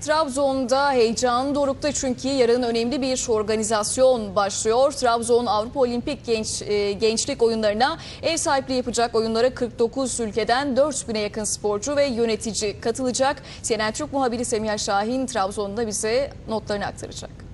Trabzon'da heyecan dorukta çünkü yarın önemli bir organizasyon başlıyor. Trabzon Avrupa Olimpik Genç e, Gençlik Oyunlarına ev sahipliği yapacak oyunlara 49 ülkeden 4000'e yakın sporcu ve yönetici katılacak. CNN Türk muhabiri Semiha Şahin Trabzon'da bize notlarını aktaracak.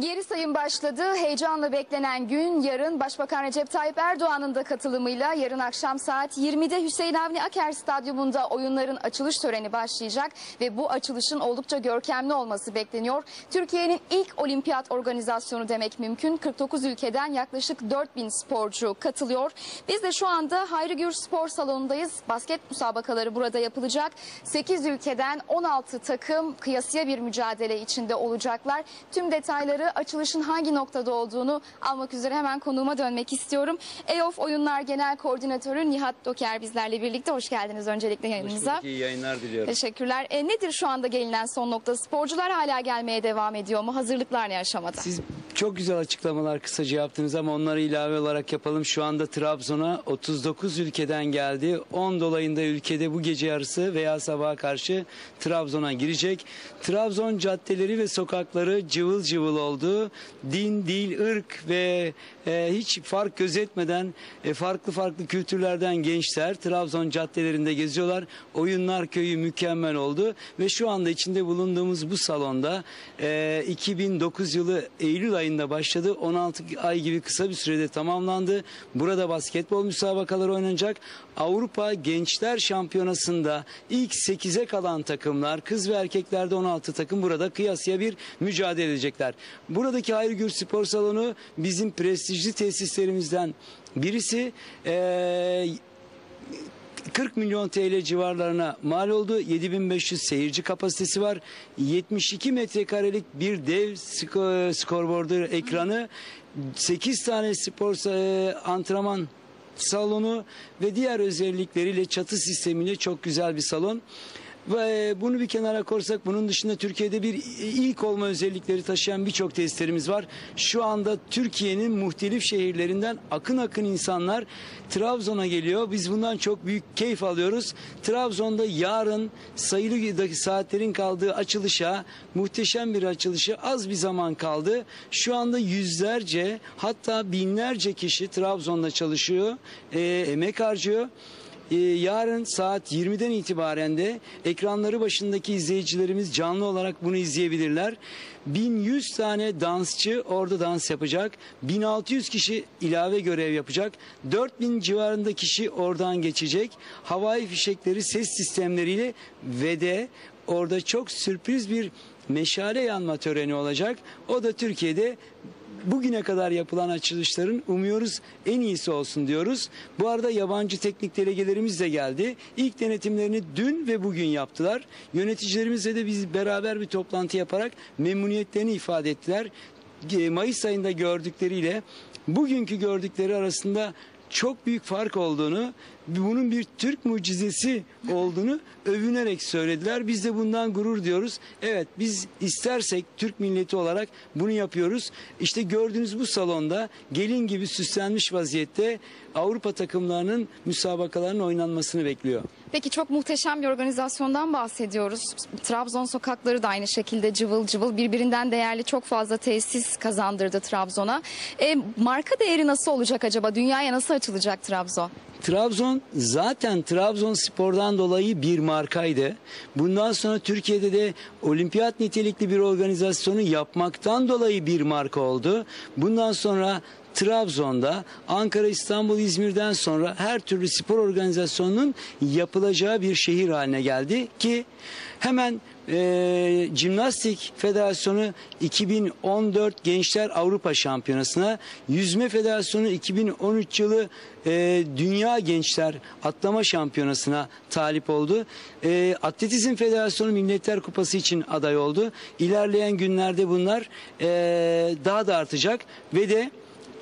Geri sayım başladı. Heyecanla beklenen gün yarın Başbakan Recep Tayyip Erdoğan'ın da katılımıyla yarın akşam saat 20'de Hüseyin Avni Aker Stadyumunda oyunların açılış töreni başlayacak ve bu açılışın oldukça görkemli olması bekleniyor. Türkiye'nin ilk olimpiyat organizasyonu demek mümkün. 49 ülkeden yaklaşık 4000 sporcu katılıyor. Biz de şu anda Hayri Gür Spor Salonu'ndayız. Basket müsabakaları burada yapılacak. 8 ülkeden 16 takım kıyasıya bir mücadele içinde olacaklar. Tüm detayları açılışın hangi noktada olduğunu almak üzere hemen konuğuma dönmek istiyorum. EOF Oyunlar Genel Koordinatörü Nihat Doker bizlerle birlikte. Hoş geldiniz öncelikle yayınımıza. İyi yayınlar diliyorum. Teşekkürler. E, nedir şu anda gelinen son nokta? Sporcular hala gelmeye devam ediyor mu? Hazırlıklar ne aşamada? Siz çok güzel açıklamalar kısaca yaptınız ama onları ilave olarak yapalım. Şu anda Trabzon'a 39 ülkeden geldi. 10 dolayında ülkede bu gece yarısı veya sabaha karşı Trabzon'a girecek. Trabzon caddeleri ve sokakları cıvıl cıvıl oldu. Din, dil, ırk ve e, hiç fark gözetmeden e, farklı farklı kültürlerden gençler Trabzon caddelerinde geziyorlar. Oyunlar köyü mükemmel oldu ve şu anda içinde bulunduğumuz bu salonda e, 2009 yılı Eylül ayında başladı. 16 ay gibi kısa bir sürede tamamlandı. Burada basketbol müsabakaları oynanacak. Avrupa Gençler Şampiyonası'nda ilk 8'e kalan takımlar kız ve erkeklerde 16 takım burada kıyasıya bir mücadele edecekler. Buradaki Hayri Gür Spor Salonu bizim prestijli tesislerimizden birisi. Ee, 40 milyon TL civarlarına mal oldu. 7500 seyirci kapasitesi var. 72 metrekarelik bir dev sko- skorboardu ekranı. 8 tane spor sa- antrenman salonu ve diğer özellikleriyle çatı sistemiyle çok güzel bir salon. Ve bunu bir kenara korsak bunun dışında Türkiye'de bir ilk olma özellikleri taşıyan birçok tesislerimiz var. Şu anda Türkiye'nin muhtelif şehirlerinden akın akın insanlar Trabzon'a geliyor. Biz bundan çok büyük keyif alıyoruz. Trabzon'da yarın sayılı saatlerin kaldığı açılışa muhteşem bir açılışa az bir zaman kaldı. Şu anda yüzlerce hatta binlerce kişi Trabzon'da çalışıyor, e, emek harcıyor. Ee, yarın saat 20'den itibaren de ekranları başındaki izleyicilerimiz canlı olarak bunu izleyebilirler. 1100 tane dansçı orada dans yapacak. 1600 kişi ilave görev yapacak. 4000 civarında kişi oradan geçecek. Havai fişekleri ses sistemleriyle ve de orada çok sürpriz bir meşale yanma töreni olacak. O da Türkiye'de bugüne kadar yapılan açılışların umuyoruz en iyisi olsun diyoruz. Bu arada yabancı teknik delegelerimiz de geldi. İlk denetimlerini dün ve bugün yaptılar. Yöneticilerimizle de biz beraber bir toplantı yaparak memnuniyetlerini ifade ettiler. Mayıs ayında gördükleriyle bugünkü gördükleri arasında çok büyük fark olduğunu, bunun bir Türk mucizesi olduğunu övünerek söylediler. Biz de bundan gurur diyoruz. Evet biz istersek Türk milleti olarak bunu yapıyoruz. İşte gördüğünüz bu salonda gelin gibi süslenmiş vaziyette Avrupa takımlarının müsabakalarının oynanmasını bekliyor. Peki çok muhteşem bir organizasyondan bahsediyoruz. Trabzon sokakları da aynı şekilde cıvıl cıvıl birbirinden değerli çok fazla tesis kazandırdı Trabzon'a. E, marka değeri nasıl olacak acaba? Dünyaya nasıl açılacak Trabzon? Trabzon zaten Trabzonspor'dan dolayı bir markaydı. Bundan sonra Türkiye'de de olimpiyat nitelikli bir organizasyonu yapmaktan dolayı bir marka oldu. Bundan sonra Trabzon'da Ankara, İstanbul, İzmir'den sonra her türlü spor organizasyonunun yapılacağı bir şehir haline geldi ki hemen e, Cimnastik Federasyonu 2014 Gençler Avrupa Şampiyonası'na, Yüzme Federasyonu 2013 yılı e, Dünya Gençler Atlama Şampiyonası'na talip oldu. E, Atletizm Federasyonu Milletler Kupası için aday oldu. İlerleyen günlerde bunlar e, daha da artacak ve de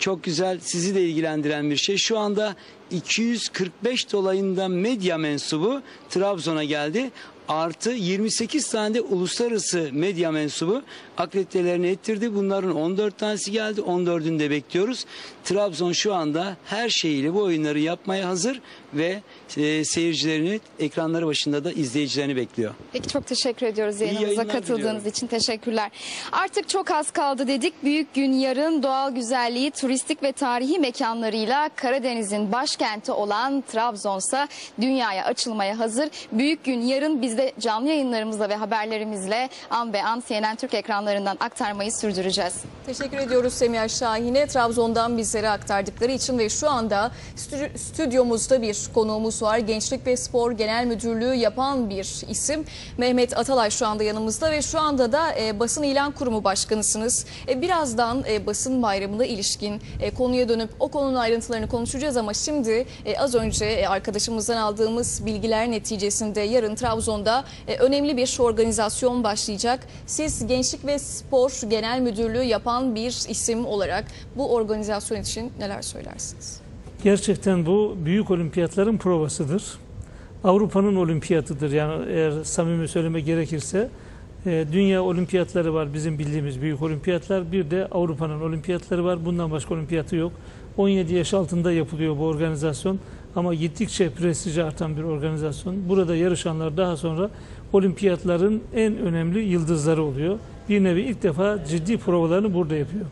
çok güzel sizi de ilgilendiren bir şey. Şu anda 245 dolayında medya mensubu Trabzon'a geldi. Artı 28 tane de uluslararası medya mensubu akreditelerini ettirdi. Bunların 14 tanesi geldi. 14'ünü de bekliyoruz. Trabzon şu anda her şeyiyle bu oyunları yapmaya hazır ve e, seyircilerini ekranları başında da izleyicilerini bekliyor. Peki çok teşekkür ediyoruz yayınımıza katıldığınız diliyorum. için teşekkürler. Artık çok az kaldı dedik. Büyük gün yarın doğal güzelliği, turistik ve tarihi mekanlarıyla Karadeniz'in başkenti olan Trabzon'sa dünyaya açılmaya hazır. Büyük gün yarın biz de canlı yayınlarımızla ve haberlerimizle an be an CNN Türk ekranlarından aktarmayı sürdüreceğiz. Teşekkür ediyoruz Semih Şahin'e Trabzon'dan bizlere aktardıkları için ve şu anda stü- stüdyomuzda bir konuğumuz var. Gençlik ve Spor Genel Müdürlüğü yapan bir isim. Mehmet Atalay şu anda yanımızda ve şu anda da e, Basın İlan Kurumu Başkanısınız. E, birazdan e, basın bayramına ilişkin e, konuya dönüp o konunun ayrıntılarını konuşacağız ama şimdi e, az önce e, arkadaşımızdan aldığımız bilgiler neticesinde yarın Trabzon'da e, önemli bir organizasyon başlayacak. Siz Gençlik ve Spor Genel Müdürlüğü yapan bir isim olarak bu organizasyon için neler söylersiniz? Gerçekten bu büyük olimpiyatların provasıdır. Avrupa'nın olimpiyatıdır. Yani eğer samimi söyleme gerekirse e, dünya olimpiyatları var bizim bildiğimiz büyük olimpiyatlar. Bir de Avrupa'nın olimpiyatları var. Bundan başka olimpiyatı yok. 17 yaş altında yapılıyor bu organizasyon. Ama gittikçe prestiji artan bir organizasyon. Burada yarışanlar daha sonra olimpiyatların en önemli yıldızları oluyor. Bir nevi ilk defa ciddi provalarını burada yapıyor.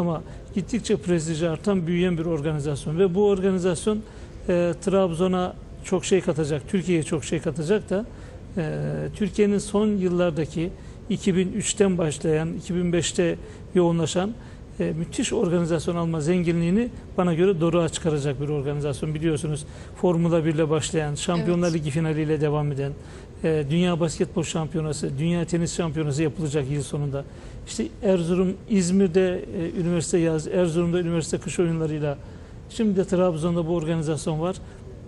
Ama gittikçe prestiji artan büyüyen bir organizasyon. Ve bu organizasyon e, Trabzon'a çok şey katacak, Türkiye'ye çok şey katacak da e, Türkiye'nin son yıllardaki 2003'ten başlayan, 2005'te yoğunlaşan e, müthiş organizasyon alma zenginliğini bana göre doruğa çıkaracak bir organizasyon. Biliyorsunuz Formula 1 ile başlayan, Şampiyonlar Evet. Ligi finaliyle devam eden, e, Dünya Basketbol Şampiyonası, Dünya Tenis Şampiyonası yapılacak yıl sonunda. İşte Erzurum, İzmir'de e, üniversite yaz, Erzurum'da üniversite kış oyunlarıyla, şimdi de Trabzon'da bu organizasyon var.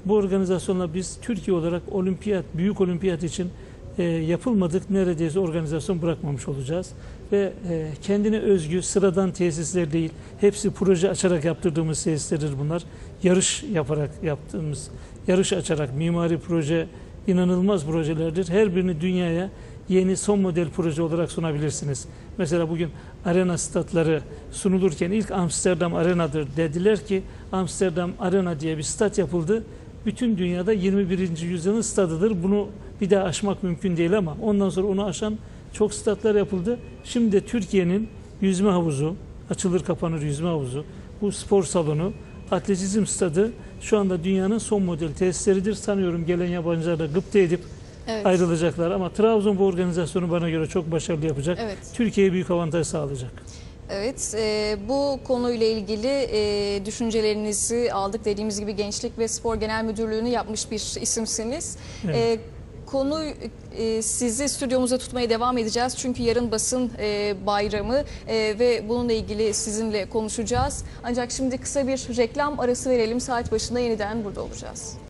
Bu organizasyonla biz Türkiye olarak olimpiyat, büyük olimpiyat için e, yapılmadık neredeyse organizasyon bırakmamış olacağız. Ve e, kendine özgü sıradan tesisler değil, hepsi proje açarak yaptırdığımız tesislerdir bunlar. Yarış yaparak yaptığımız, yarış açarak mimari proje inanılmaz projelerdir. Her birini dünyaya yeni son model proje olarak sunabilirsiniz. Mesela bugün arena statları sunulurken ilk Amsterdam Arena'dır dediler ki Amsterdam Arena diye bir stat yapıldı. Bütün dünyada 21. yüzyılın stadıdır. Bunu bir daha aşmak mümkün değil ama ondan sonra onu aşan çok statlar yapıldı. Şimdi de Türkiye'nin yüzme havuzu, açılır kapanır yüzme havuzu, bu spor salonu, atletizm stadı şu anda dünyanın son model tesisleridir. Sanıyorum gelen yabancılar da gıpta edip Evet. ayrılacaklar ama Trabzon bu organizasyonu bana göre çok başarılı yapacak. Evet. Türkiye'ye büyük avantaj sağlayacak. Evet, e, bu konuyla ilgili e, düşüncelerinizi aldık. Dediğimiz gibi Gençlik ve Spor Genel Müdürlüğü'nü yapmış bir isimsiniz. Evet. E, konu e, sizi stüdyomuza tutmaya devam edeceğiz. Çünkü yarın basın e, bayramı e, ve bununla ilgili sizinle konuşacağız. Ancak şimdi kısa bir reklam arası verelim. Saat başında yeniden burada olacağız.